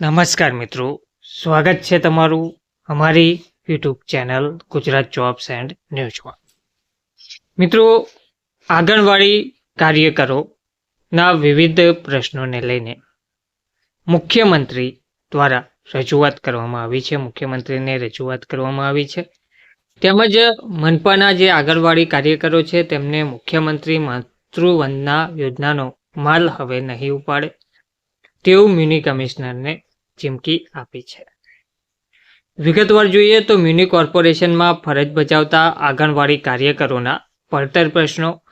નમસ્કાર મિત્રો. સ્વાગત છે તમારું અમારી YouTube channel Gujarat jobs and ન્યૂઝમાં મિત્રો, આંગણવાડી કાર્યકરોના વિવિધ પ્રશ્નોને લઈને મુખ્યમંત્રી દ્વારા રજૂઆત કરવામાં આવી છે. મુખ્યમંત્રીને રજૂઆત કરવામાં આવી છે. તેમજ મનપાના જે આંગણવાડી કાર્યકરો છે, તેમને મુખ્યમંત્રી માતૃવંદના યોજનાનો માલ હવે નહીં ઉપાડે. તેવું મ્યુનિ કમિશનરને ચીમકી આપી છે. વિગતવાર જોઈએ તો મ્યુનિ કોર્પોરેશનમાં ફરજ બજાવતા આંગણવાડી કાર્યકરોના પડતર પ્રશ્નો,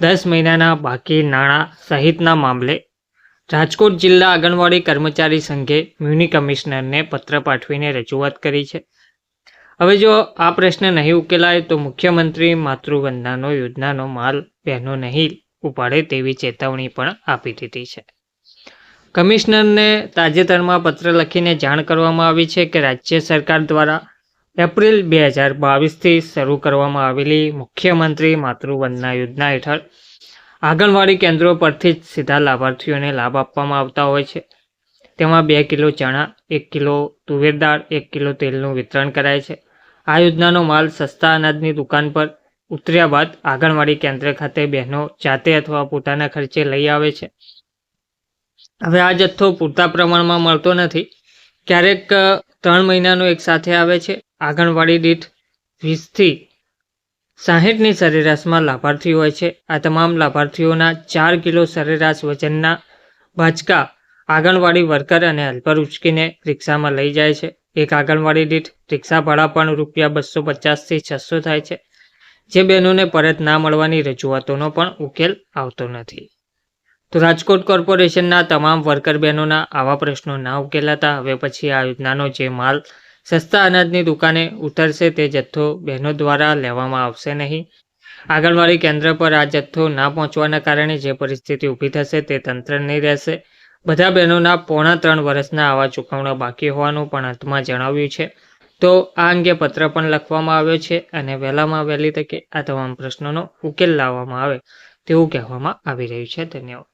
દસ મહિનાના બાકી નાણાં સહિતના મામલે રાજકોટ જિલ્લા આંગણવાડી કર્મચારી સંઘે મ્યુનિ કમિશનરને પત્ર પાઠવીને રજૂઆત કરી છે. હવે જો આ પ્રશ્ન નહીં ઉકેલાય તો મુખ્યમંત્રી માતૃવંદનાનો યોજનાનો માલ બહેનો નહીં ઉપાડે તેવી ચેતવણી પણ આપી દીધી છે. કમિશનરને તાજેતરમાં પત્ર લખીને જાણ કરવામાં આવી છે કે રાજ્ય સરકાર દ્વારા એપ્રિલ બે હજાર બાવીસથી શરૂ કરવામાં આવેલી મુખ્યમંત્રી માતૃવંદના યોજના હેઠળ આંગણવાડી કેન્દ્રો પરથી જ સીધા લાભાર્થીઓને લાભ આપવામાં આવતા હોય છે. તેમાં બે કિલો ચણા, એક કિલો તુવેર દાળ, એક કિલો તેલનું વિતરણ કરાય છે. આ યોજનાનો માલ સસ્તા અનાજની દુકાન પર ઉતર્યા બાદ આંગણવાડી કેન્દ્ર ખાતે બહેનો જાતે અથવા પોતાના ખર્ચે લઈ આવે છે. હવે આ જથ્થો પૂરતા પ્રમાણમાં મળતો નથી. ક્યારેક ત્રણ મહિનાનો એક સાથે આવે છે. આંગણવાડી દીઠ વીસથી સાહીઠની સરેરાશમાં લાભાર્થી હોય છે. આ તમામ લાભાર્થીઓના ચાર કિલો સરેરાશ વજનના બાચકા આંગણવાડી વર્કર અને હેલ્પર ઉચકીને રિક્ષામાં લઈ જાય છે. એક આંગણવાડી દીઠ રિક્ષા ભાડા પણ રૂપિયા બસો પચાસથી છસો થાય છે. જે બહેનોને પરત ના મળવાની રજૂઆતોનો પણ ઉકેલ આવતો નથી. તો રાજકોટ કોર્પોરેશનના તમામ વર્કર બહેનોના આવા પ્રશ્નો ના ઉકેલાતા હવે પછી આ યોજનાનો જે માલ સસ્તા અનાજની દુકાને ઉતરશે તે જથ્થો બહેનો દ્વારા લેવામાં આવશે નહીં. આંગણવાડી કેન્દ્ર પર આ જથ્થો ના પહોંચવાના કારણે જે પરિસ્થિતિ ઊભી થશે તે તંત્રની રહેશે. બધા બહેનોના પોણા ત્રણ વર્ષના આવા ચૂકવણા બાકી હોવાનું પણ અંતમાં જણાવ્યું છે. તો આ અંગે પત્ર પણ લખવામાં આવ્યો છે અને વહેલામાં વહેલી તકે આ તમામ પ્રશ્નોનો ઉકેલ લાવવામાં આવે તેવું કહેવામાં આવી રહ્યું છે. ધન્યવાદ.